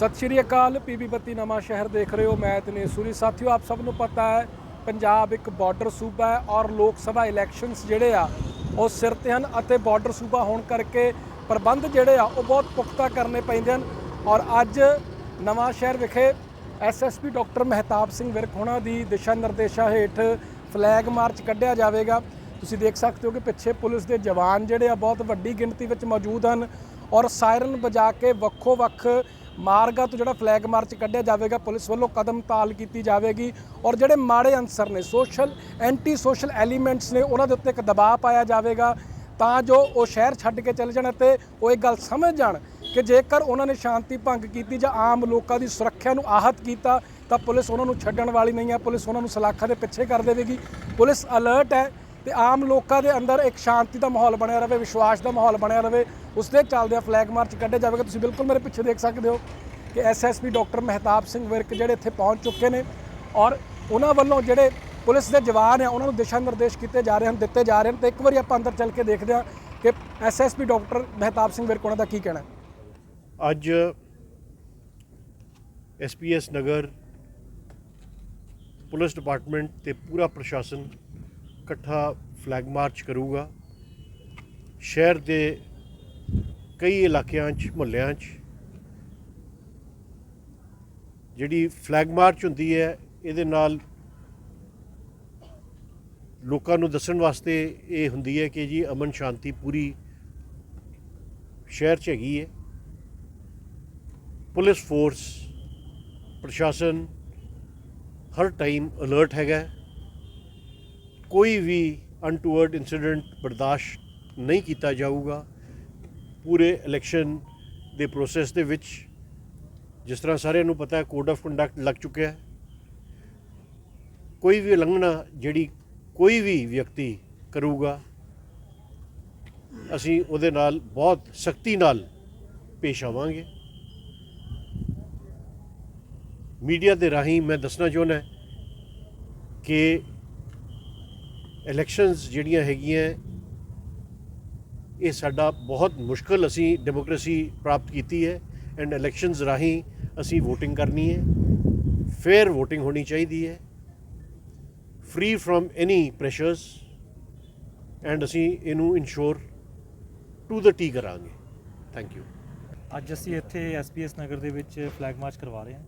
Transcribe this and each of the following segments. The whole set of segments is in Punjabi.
ਸਤਿ ਸ਼੍ਰੀ ਅਕਾਲ ਪੀਬੀ ਬੱਤੀ ਨਵਾਂ ਸ਼ਹਿਰ ਦੇਖ ਰਹੇ ਹੋ, ਮੈਂ ਤਨੇਸੂਰੀ ਸਾਥੀਓ, ਆਪ ਸਭ ਨੂੰ ਪਤਾ ਹੈ, ਪੰਜਾਬ ਇੱਕ ਬਾਰਡਰ ਸੂਬਾ ਹੈ ਔਰ ਲੋਕ ਸਭਾ ਇਲੈਕਸ਼ਨਸ ਜਿਹੜੇ ਆ, ਉਹ ਸਿਰ ਤੇ ਹਨ ਅਤੇ ਬਾਰਡਰ ਸੂਬਾ ਹੋਣ ਕਰਕੇ ਪ੍ਰਬੰਧ ਜਿਹੜੇ ਆ, ਉਹ ਬਹੁਤ ਪੁਖਤਾ ਕਰਨੇ ਪੈਂਦੇ ਹਨ। ਔਰ ਅੱਜ ਨਵਾਂ ਸ਼ਹਿਰ ਵਿਖੇ ਐਸਐਸਪੀ ਡਾਕਟਰ ਮਹਿਤਾਬ ਸਿੰਘ ਵਿਰਕ ਹੋਣਾ ਦੀ ਦਿਸ਼ਾ ਨਿਰਦੇਸ਼ਾਂ ਹੇਠ ਫਲੈਗ ਮਾਰਚ ਕੱਢਿਆ ਜਾਵੇਗਾ। ਤੁਸੀਂ ਦੇਖ ਸਕਦੇ ਹੋ ਕਿ ਪਿੱਛੇ ਪੁਲਿਸ ਦੇ ਜਵਾਨ ਜਿਹੜੇ ਆ, ਬਹੁਤ ਵੱਡੀ ਗਿਣਤੀ ਵਿੱਚ ਮੌਜੂਦ ਹਨ ਔਰ ਸਾਇਰਨ ਵਜਾ ਕੇ ਵੱਖੋ ਵੱਖ ਮਾਰਗਾਂ ਤੋਂ ਜਿਹੜਾ ਫਲੈਗ ਮਾਰਚ ਕੱਢਿਆ ਜਾਵੇਗਾ, ਪੁਲਿਸ ਵੱਲੋਂ ਕਦਮ ਤਾਲ ਕੀਤੀ ਜਾਵੇਗੀ ਔਰ ਜਿਹੜੇ ਮਾੜੇ ਅਨਸਰ ਨੇ ਸੋਸ਼ਲ ਐਂਟੀ ਸੋਸ਼ਲ ਐਲੀਮੈਂਟਸ ਨੇ, ਉਹਨਾਂ ਦੇ ਉੱਤੇ ਇੱਕ ਦਬਾਅ ਪਾਇਆ ਜਾਵੇਗਾ ਤਾਂ ਜੋ ਉਹ ਸ਼ਹਿਰ ਛੱਡ ਕੇ ਚਲੇ ਜਾਣ ਅਤੇ ਉਹ ਇਹ ਗੱਲ ਸਮਝ ਜਾਣ ਕਿ ਜੇਕਰ ਉਹਨਾਂ ਨੇ ਸ਼ਾਂਤੀ ਭੰਗ ਕੀਤੀ ਜਾਂ ਆਮ ਲੋਕਾਂ ਦੀ ਸੁਰੱਖਿਆ ਨੂੰ ਆਹਤ ਕੀਤਾ, ਤਾਂ ਪੁਲਿਸ ਉਹਨਾਂ ਨੂੰ ਛੱਡਣ ਵਾਲੀ ਨਹੀਂ ਹੈ, ਪੁਲਿਸ ਉਹਨਾਂ ਨੂੰ ਸਲਾਖਾਂ ਦੇ ਪਿੱਛੇ ਕਰ ਦੇਵੇਗੀ। ਪੁਲਿਸ ਅਲਰਟ ਹੈ ਤੇ ਆਮ ਲੋਕਾਂ ਦੇ ਅੰਦਰ ਇੱਕ ਸ਼ਾਂਤੀ ਦਾ ਮਾਹੌਲ ਬਣਿਆ ਰਵੇ, ਵਿਸ਼ਵਾਸ ਦਾ ਮਾਹੌਲ ਬਣਿਆ ਰਵੇ ਉਸ ਦੇ ਚੱਲਦਿਆਂ ਫਲੈਗ ਮਾਰਚ ਕੱਢਿਆ ਜਾਵੇਗਾ। ਤੁਸੀਂ ਬਿਲਕੁਲ ਮੇਰੇ ਪਿੱਛੇ ਦੇਖ ਸਕਦੇ ਹੋ ਕਿ ਐਸਐਸਪੀ ਡਾਕਟਰ ਮਹਿਤਾਬ ਸਿੰਘ ਵਿਰਕ ਜਿਹੜੇ ਇੱਥੇ ਪਹੁੰਚ ਚੁੱਕੇ ਨੇ ਔਰ ਉਹਨਾਂ ਵੱਲੋਂ ਜਿਹੜੇ ਪੁਲਿਸ ਦੇ ਜਵਾਨ ਆ, ਉਹਨਾਂ ਨੂੰ ਦਿਸ਼ਾ ਨਿਰਦੇਸ਼ ਕੀਤੇ ਜਾ ਰਹੇ ਹਨ, ਦਿੱਤੇ ਜਾ ਰਹੇ ਹਨ। ਤੇ ਇੱਕ ਵਾਰੀ ਆਪਾਂ ਅੰਦਰ ਚੱਲ ਕੇ ਦੇਖਦੇ ਹਾਂ ਕਿ ਐਸਐਸਪੀ ਡਾਕਟਰ ਮਹਿਤਾਬ ਸਿੰਘ ਵਿਰਕ, ਉਹਨਾਂ ਦਾ ਕੀ ਕਹਿਣਾ ਹੈ? ਅੱਜ ਐਸਪੀਐਸ ਨਗਰ ਪੁਲਿਸ ਡਿਪਾਰਟਮੈਂਟ ਤੇ ਪੂਰਾ ਪ੍ਰਸ਼ਾਸਨ ਇਕੱਠਾ ਫਲੈਗ ਮਾਰਚ ਕਰੂਗਾ। ਸ਼ਹਿਰ ਦੇ ਕਈ ਇਲਾਕਿਆਂ 'ਚ, ਮੁਹੱਲਿਆਂ 'ਚ ਜਿਹੜੀ ਫਲੈਗ ਮਾਰਚ ਹੁੰਦੀ ਹੈ, ਇਹਦੇ ਨਾਲ ਲੋਕਾਂ ਨੂੰ ਦੱਸਣ ਵਾਸਤੇ ਇਹ ਹੁੰਦੀ ਹੈ ਕਿ ਜੀ ਅਮਨ ਸ਼ਾਂਤੀ ਪੂਰੀ ਸ਼ਹਿਰ 'ਚ ਹੈਗੀ ਹੈ। ਪੁਲਿਸ ਫੋਰਸ ਪ੍ਰਸ਼ਾਸਨ ਹਰ ਟਾਈਮ ਅਲਰਟ ਹੈਗਾ ਕੋਈ ਵੀ ਅਨਟੂਵਰਡ ਇਨਸੀਡੈਂਟ ਬਰਦਾਸ਼ਤ ਨਹੀਂ ਕੀਤਾ ਜਾਊਗਾ। ਪੂਰੇ ਇਲੈਕਸ਼ਨ ਦੇ ਪ੍ਰੋਸੈਸ ਦੇ ਵਿੱਚ ਜਿਸ ਤਰ੍ਹਾਂ ਸਾਰਿਆਂ ਨੂੰ ਪਤਾ ਹੈ ਕੋਡ ਆਫ ਕੰਡਕਟ ਲੱਗ ਚੁੱਕਿਆ ਹੈ। ਕੋਈ ਵੀ ਉਲੰਘਣਾ ਜਿਹੜੀ ਕੋਈ ਵੀ ਵਿਅਕਤੀ ਕਰੂਗਾ, ਅਸੀਂ ਉਹਦੇ ਨਾਲ ਬਹੁਤ ਸਖਤੀ ਨਾਲ ਪੇਸ਼ ਆਵਾਂਗੇ। ਮੀਡੀਆ ਦੇ ਰਾਹੀਂ ਮੈਂ ਦੱਸਣਾ ਚਾਹੁੰਦਾ ਕਿ ਇਲੈਕਸ਼ਨਸ ਜਿਹੜੀਆਂ ਹੈਗੀਆਂ, ਇਹ ਸਾਡਾ ਬਹੁਤ ਮੁਸ਼ਕਲ ਅਸੀਂ ਡੈਮੋਕ੍ਰੇਸੀ ਪ੍ਰਾਪਤ ਕੀਤੀ ਹੈ ਐਂਡ ਇਲੈਕਸ਼ਨਸ ਰਾਹੀਂ ਅਸੀਂ VOTING ਕਰਨੀ ਹੈ ਫੇਅਰ VOTING ਹੋਣੀ ਚਾਹੀਦੀ ਹੈ free from any pressures and ਅਸੀਂ ਇਹਨੂੰ ਇਨਸ਼ੋਰ ਟੂ ਦ ਟੀ ਕਰਾਂਗੇ। ਥੈਂਕ ਯੂ ਅੱਜ ਅਸੀਂ ਇੱਥੇ ਐਸਪੀਐਸ ਨਗਰ ਦੇ ਵਿੱਚ ਫਲੈਗ ਮਾਰਚ ਕਰਵਾ ਰਹੇ ਹਾਂ।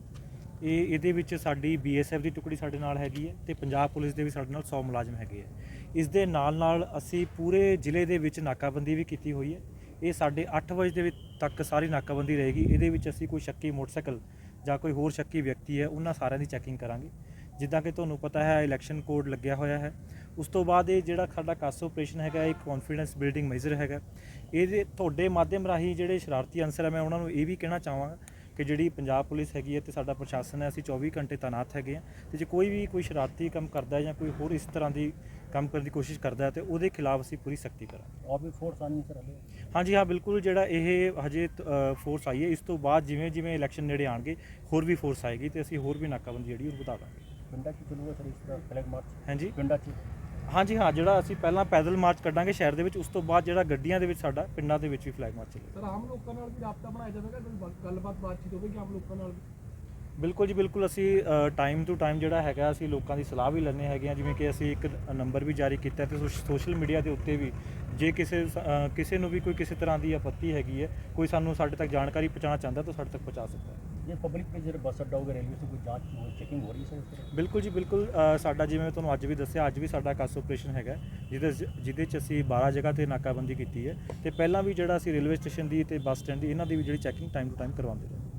ਇਹ ਇਹਦੇ ਵਿੱਚ ਸਾਡੀ ਬੀਐਸਐਫ ਦੀ ਟੁਕੜੀ ਸਾਡੇ ਨਾਲ ਹੈਗੀ ਹੈ ਤੇ ਪੰਜਾਬ ਪੁਲਿਸ ਦੇ ਵੀ ਸਾਡੇ ਨਾਲ 100 ਮੁਲਾਜ਼ਮ ਹੈਗੇ ਹੈ। ਇਸ ਦੇ ਨਾਲ ਨਾਲ ਅਸੀਂ ਪੂਰੇ ਜ਼ਿਲ੍ਹੇ ਦੇ ਵਿੱਚ ਨਾਕਾਬੰਦੀ ਵੀ ਕੀਤੀ ਹੋਈ ਹੈ। ਇਹ ਸਾਡੇ 8 ਵਜੇ ਦੇ ਵਿੱਚ ਤੱਕ ਸਾਰੀ ਨਾਕਾਬੰਦੀ ਰਹੇਗੀ। ਇਹਦੇ ਵਿੱਚ ਅਸੀਂ ਕੋਈ ਸ਼ੱਕੀ ਮੋਟਰਸਾਈਕਲ ਜਾਂ ਕੋਈ ਹੋਰ ਸ਼ੱਕੀ ਵਿਅਕਤੀ ਹੈ, ਉਹਨਾਂ ਸਾਰਿਆਂ ਦੀ ਚੈਕਿੰਗ ਕਰਾਂਗੇ। ਜਿੱਦਾਂ ਕਿ ਤੁਹਾਨੂੰ ਪਤਾ ਹੈ, ਇਲੈਕਸ਼ਨ ਕੋਡ ਲੱਗਿਆ ਹੋਇਆ ਹੈ। ਉਸ ਤੋਂ ਬਾਅਦ ਇਹ ਜਿਹੜਾ ਸਾਡਾ ਕਾਸ ਆਪਰੇਸ਼ਨ ਹੈਗਾ, ਇਹ ਕੌਨਫੀਡੈਂਸ ਬਿਲਡਿੰਗ ਮੇਜਰ ਹੈਗਾ। ਇਹਦੇ, ਤੁਹਾਡੇ ਮਾਧਿਅਮ ਰਾਹੀਂ ਜਿਹੜੇ ਸ਼ਰਾਰਤੀ ਅਨਸਰ ਹੈ ਮੈਂ ਉਹਨਾਂ ਨੂੰ ਇਹ ਵੀ ਕਹਿਣਾ ਚਾਹਾਂਗਾ ਕਿ ਜਿਹੜੀ ਪੰਜਾਬ ਪੁਲਿਸ ਹੈਗੀ ਹੈ ਤੇ ਸਾਡਾ ਪ੍ਰਸ਼ਾਸਨ ਹੈ ਅਸੀਂ 24 ਘੰਟੇ ਤਾਇਨਾਤ ਹੈਗੇ ਆ ਤੇ ਜੇ ਕੋਈ ਵੀ ਕੋਈ ਸ਼ਰਾਰਤੀ ਕੰਮ ਕਰਦਾ ਹੈ ਜਾਂ ਕੋਈ ਹੋਰ ਇਸ ਤਰ੍ਹਾਂ ਦੀ ਕੰਮ ਕਰਨ ਦੀ ਕੋਸ਼ਿਸ਼ ਕਰਦਾ ਹੈ ਤੇ ਉਹਦੇ ਖਿਲਾਫ ਅਸੀਂ ਪੂਰੀ ਸਖਤੀ ਕਰਾਂਗੇ। ਔਰ ਵੀ ਫੋਰਸ ਆਣੀ ਸਰ ਹਲੇ? ਹਾਂਜੀ ਹਾਂ ਬਿਲਕੁਲ ਜਿਹੜਾ ਇਹ ਹਜੇ ਫੋਰਸ ਆਈ ਹੈ ਇਸ ਤੋਂ ਬਾਅਦ ਜਿਵੇਂ ਜਿਵੇਂ ਇਲੈਕਸ਼ਨ ਨੇੜੇ ਆਣਗੇ ਹੋਰ ਵੀ ਫੋਰਸ ਆਏਗੀ ਤੇ ਅਸੀਂ ਹੋਰ ਵੀ ਨਾਕਾਬੰਦੀ ਜਿਹੜੀ ਉਹ ਵਧਾ ਦਾਂਗੇ। ਪਿੰਡਾਂ 'ਚ ਕਿਲੂਗਾ ਸਰ ਫਲੈਗ ਮਾਰਚ ਹਾਂਜੀ। ਪਿੰਡਾਂ 'ਚ? ਹਾਂਜੀ ਹਾਂ ਜਿਹੜਾ ਅਸੀਂ ਪਹਿਲਾਂ ਪੈਦਲ ਮਾਰਚ ਕੱਢਾਂਗੇ ਸ਼ਹਿਰ ਦੇ ਵਿੱਚ ਉਸ ਤੋਂ ਬਾਅਦ ਜਿਹੜਾ ਗੱਡੀਆਂ ਦੇ ਵਿੱਚ ਸਾਡਾ ਪਿੰਡਾਂ ਦੇ ਵਿੱਚ ਵੀ ਫਲੈਗ ਮਾਰਚ ਚੱਲੇਗਾ। ਸਰ ਆਮ ਲੋਕਾਂ ਨਾਲ ਵੀ ਰਾਬਤਾ ਬਣਾਇਆ ਜਾਵੇਗਾ ਗੱਲਬਾਤ ਬਾਤਚੀਤ ਹੋਵੇਗੀ ਆਮ ਲੋਕਾਂ ਨਾਲ ਬਿਲਕੁਲ ਜੀ ਬਿਲਕੁਲ ਅਸੀਂ ਟਾਈਮ ਟੂ ਟਾਈਮ ਜਿਹੜਾ ਹੈਗਾ ਅਸੀਂ ਲੋਕਾਂ ਦੀ ਸਲਾਹ ਵੀ ਲੈਂਦੇ ਹੈਗੇ ਆ ਜਿਵੇਂ ਕਿ ਅਸੀਂ ਇੱਕ ਨੰਬਰ ਵੀ ਜਾਰੀ ਕੀਤਾ ਤੇ ਸੋਸ਼ਲ ਮੀਡੀਆ ਦੇ ਉੱਤੇ ਵੀ ਜੇ ਕਿਸੇ ਕਿਸੇ ਨੂੰ ਵੀ ਕੋਈ ਕਿਸੇ ਤਰ੍ਹਾਂ ਦੀ ਆਪੱਤੀ ਹੈਗੀ ਹੈ ਕੋਈ ਸਾਨੂੰ ਸਾਡੇ ਤੱਕ ਜਾਣਕਾਰੀ ਪਹੁੰਚਾਉਣਾ ਚਾਹੁੰਦਾ ਤਾਂ ਸਾਡੇ ਤੱਕ ਪਹੁੰਚਾ ਸਕਦਾ ਹੈ। ਜੇ ਪਬਲਿਕ 'ਤੇ ਜਿਹੜੇ ਬੱਸ ਅੱਡਾ ਹੋਗਾ ਰੇਲਵੇ ਤੋਂ ਕੋਈ ਜਾਂਚ ਹੋ ਚੈਕਿੰਗ ਹੋ ਰਹੀ ਸਰ ਬਿਲਕੁਲ ਜੀ, ਬਿਲਕੁਲ ਸਾਡਾ ਜਿਵੇਂ ਮੈਂ ਤੁਹਾਨੂੰ ਅੱਜ ਵੀ ਦੱਸਿਆ, ਅੱਜ ਵੀ ਸਾਡਾ ਕਾਸ ਆਪਰੇਸ਼ਨ ਹੈਗਾ, ਜਿਹਦੇ ਜਿਹਦੇ ਚ ਅਸੀਂ 12 ਜਗ੍ਹਾ ਤੇ ਨਾਕਾਬੰਦੀ ਕੀਤੀ ਹੈ ਤੇ ਪਹਿਲਾਂ ਵੀ ਜਿਹੜਾ ਅਸੀਂ ਰੇਲਵੇ ਸਟੇਸ਼ਨ ਦੀ ਤੇ ਬੱਸ ਸਟੈਂਡ ਦੀ, ਇਹਨਾਂ ਦੀ ਵੀ ਜਿਹੜੀ ਚੈਕਿੰਗ ਟਾਈਮ ਟੂ ਟਾਈਮ ਕਰਵਾਉਂਦੇ ਰਹੇ।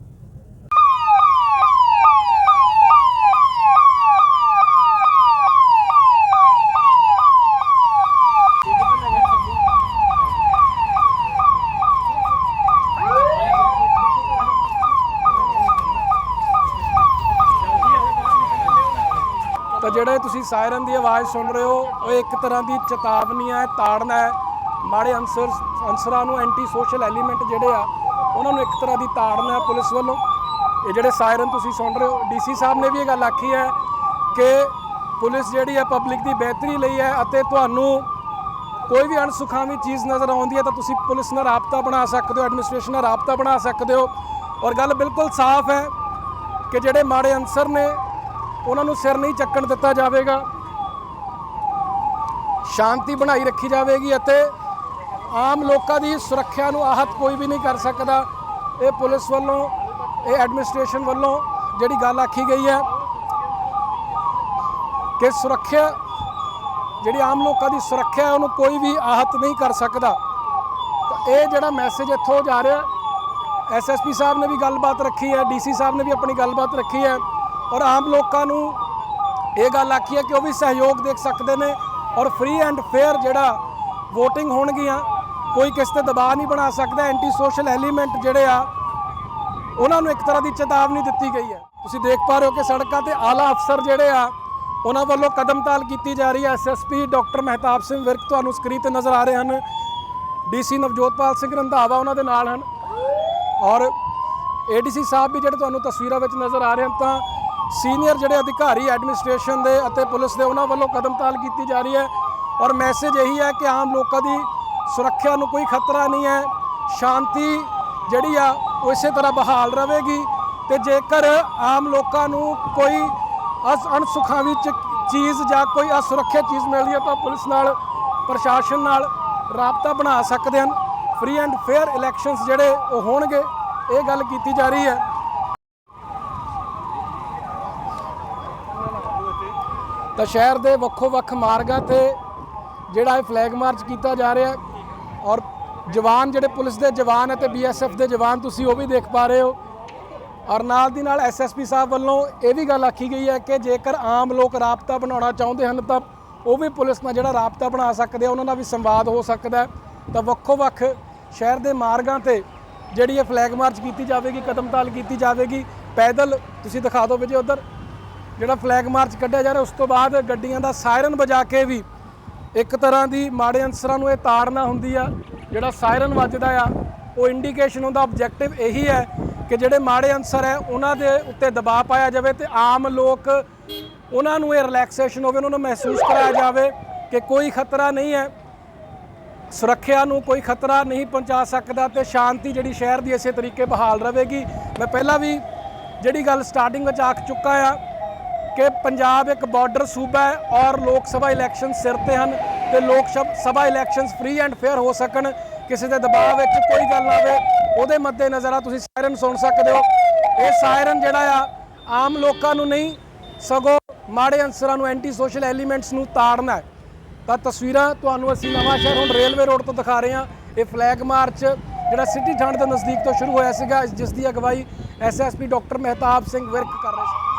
ਤਾਂ ਜਿਹੜੇ ਤੁਸੀਂ ਸਾਇਰਨ ਦੀ ਆਵਾਜ਼ ਸੁਣ ਰਹੇ ਹੋ, ਉਹ ਇੱਕ ਤਰ੍ਹਾਂ ਦੀ ਚੇਤਾਵਨੀ ਹੈ, ਤਾੜਨਾ ਹੈ। ਮਾੜੇ ਅਨਸਰ, ਅਨਸਰਾਂ ਨੂੰ ਐਂਟੀ ਸੋਸ਼ਲ ਐਲੀਮੈਂਟ ਜਿਹੜੇ ਆ, ਉਹਨਾਂ ਨੂੰ ਇੱਕ ਤਰ੍ਹਾਂ ਦੀ ਤਾੜਨਾ ਹੈ ਪੁਲਿਸ ਵੱਲੋਂ। ਇਹ ਜਿਹੜੇ ਸਾਇਰਨ ਤੁਸੀਂ ਸੁਣ ਰਹੇ ਹੋ ਡੀਸੀ ਸਾਹਿਬ ਨੇ ਵੀ ਇਹ ਗੱਲ ਆਖੀ ਹੈ ਕਿ ਪੁਲਿਸ ਜਿਹੜੀ ਹੈ ਪਬਲਿਕ ਦੀ ਬਿਹਤਰੀ ਲਈ ਹੈ ਅਤੇ ਤੁਹਾਨੂੰ ਕੋਈ ਵੀ ਅਣਸੁਖਾਵੀ ਚੀਜ਼ ਨਜ਼ਰ ਆਉਂਦੀ ਹੈ ਤਾਂ ਤੁਸੀਂ ਪੁਲਿਸ ਨਾਲ ਰਾਬਤਾ ਬਣਾ ਸਕਦੇ ਹੋ ਐਡਮਿਨਿਸਟ੍ਰੇਸ਼ਨ ਨਾਲ ਰਾਬਤਾ ਬਣਾ ਸਕਦੇ ਹੋ। ਔਰ ਗੱਲ ਬਿਲਕੁਲ ਸਾਫ਼ ਹੈ ਕਿ ਜਿਹੜੇ ਮਾੜੇ ਅਨਸਰ ਨੇ ਉਹਨਾਂ ਨੂੰ ਸਿਰ ਨਹੀਂ ਚੱਕਣ ਦਿੱਤਾ ਜਾਵੇਗਾ। ਸ਼ਾਂਤੀ ਬਣਾਈ ਰੱਖੀ ਜਾਵੇਗੀ ਅਤੇ ਆਮ ਲੋਕਾਂ ਦੀ ਸੁਰੱਖਿਆ ਨੂੰ ਆਹਤ ਕੋਈ ਵੀ ਨਹੀਂ ਕਰ ਸਕਦਾ। ਇਹ ਪੁਲਿਸ ਵੱਲੋਂ, ਇਹ ਐਡਮਿਨਿਸਟ੍ਰੇਸ਼ਨ ਵੱਲੋਂ ਜਿਹੜੀ ਗੱਲ ਆਖੀ ਗਈ ਹੈ ਕਿ ਸੁਰੱਖਿਆ, ਜਿਹੜੀ ਆਮ ਲੋਕਾਂ ਦੀ ਸੁਰੱਖਿਆ ਉਹਨੂੰ ਕੋਈ ਵੀ ਆਹਤ ਨਹੀਂ ਕਰ ਸਕਦਾ। ਤਾਂ ਇਹ ਜਿਹੜਾ ਮੈਸੇਜ ਇੱਥੋਂ ਜਾ ਰਿਹਾ ਐਸਐਸਪੀ ਸਾਹਿਬ ਨੇ ਵੀ ਗੱਲਬਾਤ ਰੱਖੀ ਹੈ ਡੀਸੀ ਸਾਹਿਬ ਨੇ ਵੀ ਆਪਣੀ ਗੱਲਬਾਤ ਰੱਖੀ ਹੈ। ਔਰ ਆਮ ਲੋਕਾਂ ਨੂੰ ਇਹ ਗੱਲ ਆਖੀ ਹੈ ਕਿ ਉਹ ਵੀ ਸਹਿਯੋਗ ਦੇਖ ਸਕਦੇ ਨੇ ਔਰ ਫ੍ਰੀ ਐਂਡ ਫੇਅਰ ਜਿਹੜਾ VOTING ਹੋਣਗੀਆਂ, ਕੋਈ ਕਿਸ ਤੇ ਦਬਾਅ ਨਹੀਂ ਬਣਾ ਸਕਦਾ ਐਂਟੀ ਸੋਸ਼ਲ ਐਲੀਮੈਂਟ ਜਿਹੜੇ ਆ, ਉਹਨਾਂ ਨੂੰ ਇੱਕ ਤਰ੍ਹਾਂ ਦੀ ਚੇਤਾਵਨੀ ਦਿੱਤੀ ਗਈ ਹੈ। ਤੁਸੀਂ ਦੇਖ ਪਾ ਰਹੇ ਹੋ ਕਿ ਸੜਕਾਂ ਤੇ ਆਲਾ ਅਫਸਰ ਜਿਹੜੇ ਆ, ਉਹਨਾਂ ਵੱਲੋਂ ਕਦਮਤਾਲ ਕੀਤੀ ਜਾ ਰਹੀ ਹੈ। ਐਸਐਸਪੀ ਡਾਕਟਰ ਮਹਿਤਾਬ ਸਿੰਘ ਵਿਰਕ ਤੁਹਾਨੂੰ ਸਕਰੀਨ ਤੇ ਨਜ਼ਰ ਆ ਰਹੇ ਹਨ। ਡੀਸੀ ਨਵਜੋਤਪਾਲ ਸਿੰਘ ਰੰਧਾਵਾ ਉਹਨਾਂ ਦੇ ਨਾਲ ਹਨ। ਔਰ ਏਡੀਸੀ ਸਾਹਿਬ ਵੀ ਜਿਹੜੇ ਤੁਹਾਨੂੰ ਤਸਵੀਰਾਂ ਵਿੱਚ ਨਜ਼ਰ ਆ ਰਹੇ ਹਨ, ਤਾਂ ਸੀਨੀਅਰ ਜਿਹੜੇ ਅਧਿਕਾਰੀ ਐਡਮਿਨਿਸਟ੍ਰੇਸ਼ਨ ਦੇ ਅਤੇ ਪੁਲਿਸ ਦੇ ਉਹਨਾਂ ਵੱਲੋਂ ਕਦਮ ਤਾਲ ਕੀਤੀ ਜਾ ਰਹੀ ਹੈ ਔਰ ਮੈਸੇਜ ਇਹੀ ਹੈ ਕਿ ਆਮ ਲੋਕਾਂ ਦੀ ਸੁਰੱਖਿਆ ਨੂੰ ਕੋਈ ਖਤਰਾ ਨਹੀਂ ਹੈ, ਸ਼ਾਂਤੀ ਜਿਹੜੀ ਆ ਉਹ ਇਸੇ ਤਰ੍ਹਾਂ ਬਹਾਲ ਰਹੇਗੀ ਤੇ ਜੇਕਰ ਆਮ ਲੋਕਾਂ ਨੂੰ ਕੋਈ ਅਸ, ਅਣਸੁਖਾਵੀ ਵਿੱਚ ਚੀਜ਼ ਜਾਂ ਕੋਈ ਅਸੁਰੱਖਿਅਤ ਚੀਜ਼ ਮਿਲਦੀ ਹੈ ਤਾਂ ਪੁਲਿਸ ਨਾਲ, ਪ੍ਰਸ਼ਾਸਨ ਨਾਲ ਰਾਬਤਾ ਬਣਾ ਸਕਦੇ ਹਨ। ਫ੍ਰੀ ਐਂਡ ਫੇਅਰ ਇਲੈਕਸ਼ਨਸ ਜਿਹੜੇ ਉਹ ਹੋਣਗੇ, ਇਹ ਗੱਲ ਕੀਤੀ ਜਾ ਰਹੀ ਹੈ। ਤਾਂ ਸ਼ਹਿਰ ਦੇ ਵੱਖੋ ਵੱਖ ਮਾਰਗਾਂ ਤੇ ਜਿਹੜਾ ਇਹ ਫਲੈਗ ਮਾਰਚ ਕੀਤਾ ਜਾ ਰਿਹਾ ਔਰ ਜਵਾਨ ਜਿਹੜੇ ਪੁਲਿਸ ਦੇ ਜਵਾਨ ਅਤੇ ਬੀਐਸਐਫ ਦੇ ਜਵਾਨ ਤੁਸੀਂ ਉਹ ਵੀ ਦੇਖ ਪਾ ਰਹੇ ਹੋ। ਔਰ ਨਾਲ ਦੀ ਨਾਲ ਐਸਐਸਪੀ ਸਾਹਿਬ ਵੱਲੋਂ ਇਹ ਵੀ ਗੱਲ ਆਖੀ ਗਈ ਹੈ ਕਿ ਜੇਕਰ ਆਮ ਲੋਕ ਰਾਬਤਾ ਬਣਾਉਣਾ ਚਾਹੁੰਦੇ ਹਨ ਤਾਂ ਉਹ ਵੀ ਪੁਲਿਸ ਨਾਲ ਜਿਹੜਾ ਰਾਬਤਾ ਬਣਾ ਸਕਦੇ ਆ, ਉਹਨਾਂ ਨਾਲ ਵੀ ਸੰਵਾਦ ਹੋ ਸਕਦਾ ਤਾਂ ਵੱਖੋ ਵੱਖ ਸ਼ਹਿਰ ਦੇ ਮਾਰਗਾਂ ਤੇ ਜਿਹੜੀ ਇਹ ਫਲੈਗ ਮਾਰਚ ਕੀਤੀ ਜਾਵੇਗੀ, ਕਦਮ ਤਾਲ ਕੀਤੀ ਜਾਵੇਗੀ। ਪੈਦਲ ਤੁਸੀਂ ਦਿਖਾ ਦਿਓ ਵਿਜੇ ਉਧਰ। ਜਿਹੜਾ ਫਲੈਗ ਮਾਰਚ ਕੱਢਿਆ ਜਾ ਰਿਹਾ, ਉਸ ਤੋਂ ਬਾਅਦ ਗੱਡੀਆਂ ਦਾ ਸਾਇਰਨ ਵਜਾ ਕੇ ਵੀ ਇੱਕ ਤਰ੍ਹਾਂ ਦੀ ਮਾੜੇ ਅਨਸਰਾਂ ਨੂੰ ਇਹ ਤਾੜਨਾ ਹੁੰਦੀ ਆ, ਜਿਹੜਾ ਸਾਇਰਨ ਵੱਜਦਾ ਆ, ਉਹ ਇੰਡੀਕੇਸ਼ਨ ਹੁੰਦਾ ਆਬਜੈਕਟਿਵ ਇਹੀ ਹੈ ਕਿ ਜਿਹੜੇ ਮਾੜੇ ਅਨਸਰ ਹੈ, ਉਹਨਾਂ ਦੇ ਉੱਤੇ ਦਬਾਅ ਪਾਇਆ ਜਾਵੇ ਤੇ ਆਮ ਲੋਕ ਉਹਨਾਂ ਨੂੰ ਇਹ ਰਿਲੈਕਸੇਸ਼ਨ ਹੋਵੇ, ਉਹਨਾਂ ਨੂੰ ਮਹਿਸੂਸ ਕਰਾਇਆ ਜਾਵੇ ਕਿ ਕੋਈ ਖਤਰਾ ਨਹੀਂ ਹੈ, ਸੁਰੱਖਿਆ ਨੂੰ ਕੋਈ ਖਤਰਾ ਨਹੀਂ ਪਹੁੰਚਾ ਸਕਦਾ ਤੇ ਸ਼ਾਂਤੀ ਜਿਹੜੀ ਸ਼ਹਿਰ ਦੀ ਇਸੇ ਤਰੀਕੇ ਬਹਾਲ ਰਹੇਗੀ। ਮੈਂ ਪਹਿਲਾਂ ਵੀ ਜਿਹੜੀ ਗੱਲ ਸਟਾਰਟਿੰਗ ਵਿੱਚ ਆਖ ਚੁੱਕਾ ਆ ਕਿ ਪੰਜਾਬ ਇੱਕ ਬਾਰਡਰ ਸੂਬਾ ਹੈ ਔਰ ਲੋਕ ਸਭਾ ਇਲੈਕਸ਼ਨ ਸਿਰ ਤੇ ਹਨ ਤੇ ਲੋਕ ਸਭ- Sabha elections free and fair ਹੋ ਸਕਣ, ਕਿਸੇ ਦੇ ਦਬਾਅ ਵਿੱਚ ਕੋਈ ਗੱਲ ਨਾ ਆਵੇ, ਉਹਦੇ ਮੱਦੇ ਨਜ਼ਰ ਆ ਤੁਸੀਂ ਸਾਇਰਨ ਸੁਣ ਸਕਦੇ ਹੋ। ਇਹ ਸਾਇਰਨ ਜਿਹੜਾ ਆ, ਆਮ ਲੋਕਾਂ ਨੂੰ ਨਹੀਂ, ਸਗੋਂ ਮਾੜੇ ਅਨਸਰਾਂ ਨੂੰ ਐਂਟੀ ਸੋਸ਼ਲ ਐਲੀਮੈਂਟਸ ਨੂੰ ਤਾੜਨਾ ਹੈ। ਤਾਂ ਤਸਵੀਰਾਂ ਤੁਹਾਨੂੰ ਅਸੀਂ ਨਵਾਂ ਸ਼ਹਿਰ ਹੁਣ ਰੇਲਵੇ ਰੋਡ ਤੋਂ ਦਿਖਾ ਰਹੇ ਹਾਂ। ਇਹ ਫਲੈਗ ਮਾਰਚ ਜਿਹੜਾ ਸਿਟੀ ਠੰਡ ਦੇ ਨਜ਼ਦੀਕ ਤੋਂ ਸ਼ੁਰੂ ਹੋਇਆ ਸੀਗਾ, ਜਿਸ ਦੀ ਅਗਵਾਈ ਐਸਐਸਪੀ ਡਾਕਟਰ ਮਹਿਤਾਬ ਸਿੰਘ ਵਿਰਕ ਕਰ ਰਹੇ ਸੀ।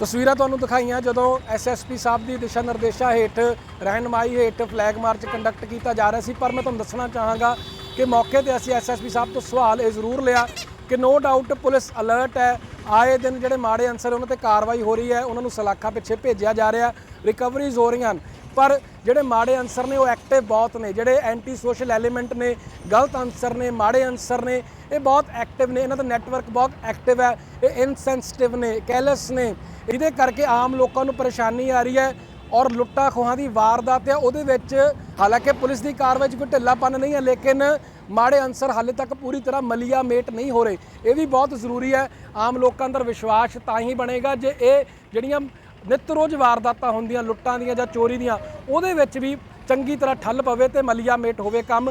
ਤਸਵੀਰਾਂ ਤੁਹਾਨੂੰ ਦਿਖਾਈਆਂ ਜਦੋਂ ਐਸਐਸਪੀ ਸਾਹਿਬ ਦੀ ਦਿਸ਼ਾ ਨਿਰਦੇਸ਼ਾਂ ਹੇਠ ਰਹਿਨਮਾਈ ਹੇਠ ਫਲੈਗ ਮਾਰਚ ਕੰਡਕਟ ਕੀਤਾ ਜਾ ਰਿਹਾ ਸੀ। ਪਰ ਮੈਂ ਤੁਹਾਨੂੰ ਦੱਸਣਾ ਚਾਹਾਂਗਾ ਕਿ ਮੌਕੇ ਤੇ ਅਸੀਂ ਐਸਐਸਪੀ ਸਾਹਿਬ ਤੋਂ ਸਵਾਲ ਇਹ ਜ਼ਰੂਰ ਲਿਆ ਕਿ ਨੋ ਡਾਊਟ ਪੁਲਿਸ ਅਲਰਟ ਹੈ। ਆਏ ਦਿਨ ਜਿਹੜੇ ਮਾੜੇ ਅਨਸਰ ਉਹਨਾਂ ਤੇ ਕਾਰਵਾਈ ਹੋ ਰਹੀ ਹੈ, ਉਹਨਾਂ ਨੂੰ ਸਲਾਖਾਂ ਪਿੱਛੇ ਭੇਜਿਆ ਜਾ ਰਿਹਾ। ਰਿਕਵਰੀਜ਼ ਹੋ ਰਹੀਆਂ ਹਨ। ਪਰ ਜਿਹੜੇ ਮਾੜੇ ਅਨਸਰ ਨੇ ਉਹ ਐਕਟਿਵ ਬਹੁਤ ਨੇ, ਜਿਹੜੇ ਐਂਟੀ ਸੋਸ਼ਲ ਐਲੀਮੈਂਟ ਨੇ, ਗਲਤ ਅਨਸਰ ਨੇ, ਮਾੜੇ ਅਨਸਰ ਨੇ, ਇਹ ਬਹੁਤ ਐਕਟਿਵ ਨੇ, ਇਹਨਾਂ ਦਾ ਨੈਟਵਰਕ ਬਹੁਤ ਐਕਟਿਵ ਹੈ, ਇਹ ਇਨਸੈਂਸਿਟਿਵ ਨੇ ਕੈਲਸ ਨੇ। ਇਹਦੇ ਕਰਕੇ ਆਮ ਲੋਕਾਂ ਨੂੰ ਪਰੇਸ਼ਾਨੀ ਆ ਰਹੀ ਹੈ ਔਰ ਲੁੱਟਾ ਖੋਹਾਂ ਦੀ ਵਾਰਦਾਤ ਹੈ, ਉਹਦੇ ਵਿੱਚ ਹਾਲਾਂਕਿ ਪੁਲਿਸ ਦੀ ਕਾਰਵਾਈ 'ਚ ਕੋਈ ਢਿੱਲਾਪਨ ਨਹੀਂ ਹੈ, ਲੇਕਿਨ ਮਾੜੇ ਅਨਸਰ ਹਾਲੇ ਤੱਕ ਪੂਰੀ ਤਰ੍ਹਾਂ ਮਲੀਆ ਮੇਟ ਨਹੀਂ ਹੋ ਰਹੇ। ਇਹ ਵੀ ਬਹੁਤ ਜ਼ਰੂਰੀ ਹੈ, ਆਮ ਲੋਕਾਂ ਅੰਦਰ ਵਿਸ਼ਵਾਸ ਤਾਂ ਹੀ ਬਣੇਗਾ ਜੇ ਇਹ ਜਿਹੜੀਆਂ ਨਿੱਤ ਰੋਜ਼ ਵਾਰਦਾਤਾਂ ਹੁੰਦੀਆਂ, ਲੁੱਟਾਂ ਦੀਆਂ ਜਾਂ ਚੋਰੀ ਦੀਆਂ, ਉਹਦੇ ਵਿੱਚ ਵੀ ਚੰਗੀ ਤਰ੍ਹਾਂ ਠੱਲ ਪਵੇ ਤੇ ਮਲੀਆ ਮੇਟ ਹੋਵੇ ਕੰਮ।